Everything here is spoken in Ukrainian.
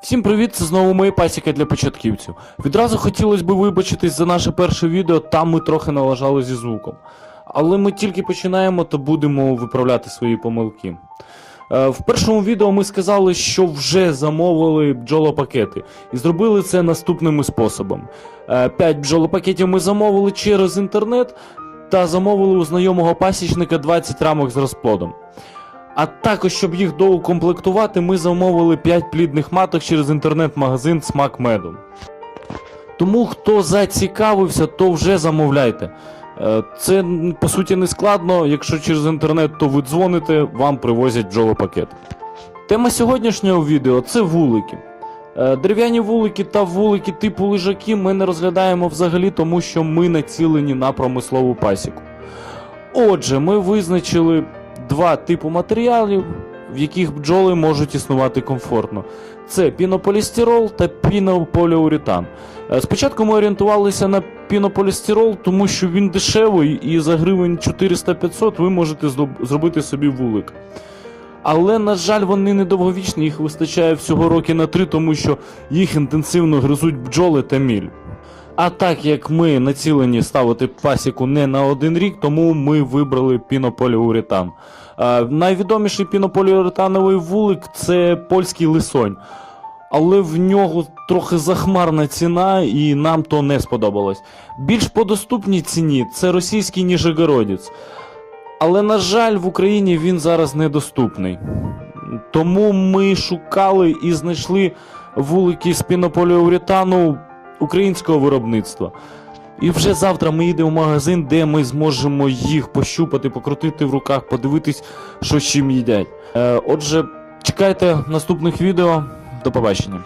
Всім привіт, це знову мої пасіки для початківців. Відразу хотілося б вибачитись за наше перше відео, там ми трохи налажали зі звуком. Але ми тільки починаємо та будемо виправляти свої помилки. Е, В першому відео ми сказали, що вже замовили бджолопакети, і зробили це наступним способом. 5 бджолопакетів ми замовили через інтернет та замовили у знайомого пасічника 20 рамок з розплодом. А також, щоб їх доукомплектувати, ми замовили 5 плідних маток через інтернет-магазин Смак Меду. Тому хто зацікавився, то вже замовляйте. Е, Це по суті не складно. Якщо через інтернет, то ви дзвоните, вам привозять бджолопакет. Тема сьогоднішнього відео це вулики. Е, Дерев'яні вулики та вулики типу лежаки ми не розглядаємо взагалі, тому що ми націлені на промислову пасіку. Отже, ми визначили два типи матеріалів, в яких бджоли можуть існувати комфортно. Це пінополістирол та пінополіуретан. Е, Спочатку ми орієнтувалися на пінополістирол, тому що він дешевий і за гривень 400-500 ви можете зробити собі вулик. Але, на жаль, вони недовговічні, їх вистачає всього роки на три, тому що їх інтенсивно гризуть бджоли та міль. А так як ми націлені ставити пасіку не на один рік, тому ми вибрали пінополіуретан. Е, найвідоміший пінополіуретановий вулик це польський лисонь. Але в нього трохи захмарна ціна, і нам то не сподобалось. Більш по доступній ціні це російський Ніжегородець. Але, на жаль, в Україні він зараз недоступний. Тому ми шукали і знайшли вулики з пінополіуретану українського виробництва. І вже завтра ми їдемо в магазин, де ми зможемо їх пощупати, покрутити в руках, подивитись, що з чим їдять. Е, отже, чекайте наступних відео. До побачення.